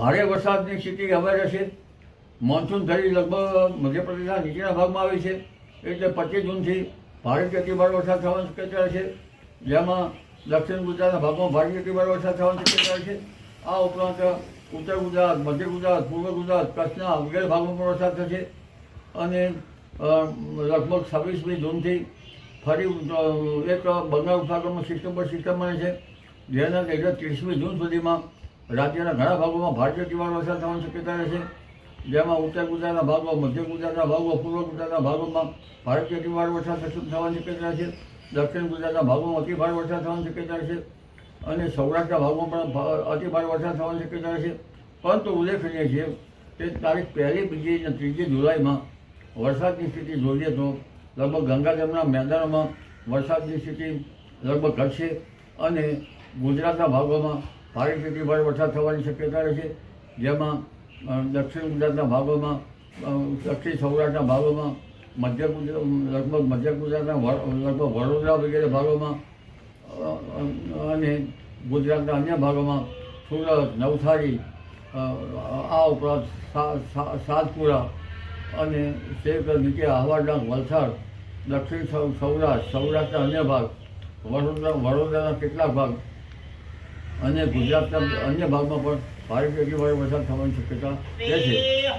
ભારે વરસાદની સ્થિતિ હવે રહેશે. મોન્સૂન થઈ લગભગ મધ્યપ્રદેશના નીચેના ભાગમાં આવી છે. એટલે પચીસ જૂનથી ભારે અતિભારે વરસાદ થવાની શક્યતા છે. જેમાં દક્ષિણ ગુજરાતના ભાગમાં ભારે અતિભારે વરસાદ થવાની શક્યતા છે. આ ઉપરાંત ઉત્તર ગુજરાત, મધ્ય ગુજરાત, પૂર્વ ગુજરાત, કચ્છના વગેરે ભાગમાં પણ વરસાદ થશે. અને લગભગ છવ્વીસમી જૂનથી ફરી એક બંગાળ ઉપસાગરમાં સિસ્ટમ પર સિસ્ટમ બને છે. જેના લીધે ત્રીસમી જૂન સુધીમાં રાજ્યના ઘણા ભાગોમાં ભારે અતિભારે વરસાદ થવાની શક્યતા રહેશે જેમાં ઉત્તર ગુજરાતના ભાગો, મધ્ય ગુજરાતના ભાગો, પૂર્વ ગુજરાતના ભાગોમાં ભારતીય અતિભારે વરસાદ થવાની શક્યતા છે. દક્ષિણ ગુજરાતના ભાગોમાં અતિ ભારે વરસાદ થવાની શક્યતા છે. અને સૌરાષ્ટ્રના ભાગોમાં પણ અતિ ભારે વરસાદ થવાની શક્યતા છે. પરંતુ ઉલ્લેખનીય છે કે તારીખ પહેલી, બીજી અને ત્રીજી જુલાઈમાં વરસાદની સ્થિતિ જોઈએ તો લગભગ ગંગાધામના મેદાનોમાં વરસાદની સ્થિતિ લગભગ ઘટશે. અને ગુજરાતના ભાગોમાં ભારે સ્થિતિ ભારે વરસાદ થવાની શક્યતા રહેશે જેમાં દક્ષિણ ગુજરાતના ભાગોમાં દક્ષિણ સૌરાષ્ટ્રના ભાગોમાં, મધ્ય ગુજરાત લગભગ મધ્ય ગુજરાતના લગભગ વડોદરા વગેરે ભાગોમાં અને ગુજરાતના અન્ય ભાગોમાં સુરત, નવસારી આ ઉપરાંત સાતપુરા અને છેક નીચે આહવાડાંગ વલસાડ, દક્ષિણ સૌરાષ્ટ્ર, સૌરાષ્ટ્રના અન્ય ભાગ, વડોદરા, વડોદરાના કેટલાક ભાગ અને ગુજરાતના અન્ય ભાગમાં પણ ભારે અતિ ભારે વરસાદ થવાની શક્યતા રહે છે.